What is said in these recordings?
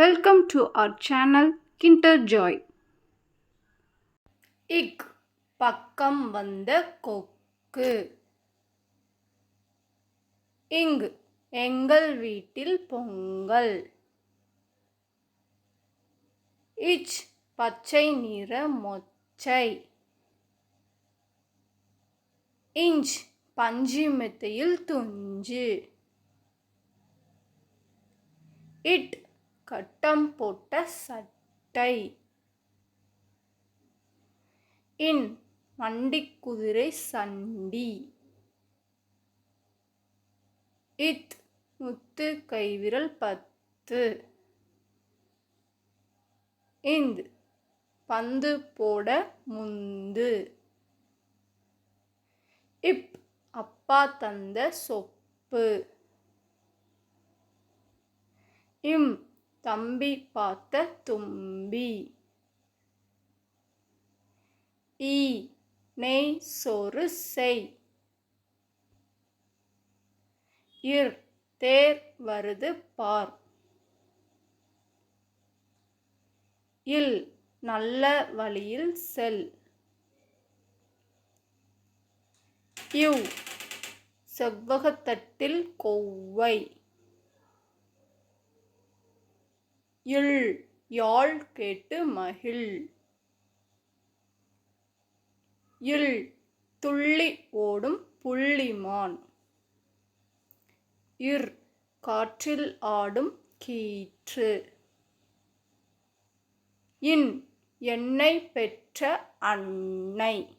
Welcome to our channel Kinder Joy இக் பக்கம் வந்த கொக்கு. இங் எங்கள் வீட்டில் பொங்கல். இச் பச்சை நிற மொச்சை. இஞ்ச் பஞ்சு மெத்தையில் துஞ்சு. இட் கட்டம் போட்ட சட்டை. இன் வண்டிக்குதிரை சண்டி. இத் முத்து கைவிரல் பத்து. இந்த் பந்து போட முந்து. இப் அப்பா தந்த சொப்பு. இம் தம்பி பார்த்த தும்பி. ஈ நெய் சோறு செய். இர் தேர் வருது பார். இல் நல்ல வழியில் செல். யூ செவ்வகத்தட்டில் கொவ்வை. இல் யாழ் கேட்டு மகிழ். இல் துள்ளி ஓடும் புள்ளிமான் இர் காற்றில் ஆடும் கீற்று. இன் எண்ணெய் பெற்ற அன்னை.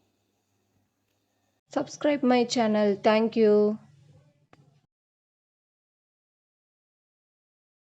Subscribe my channel thank you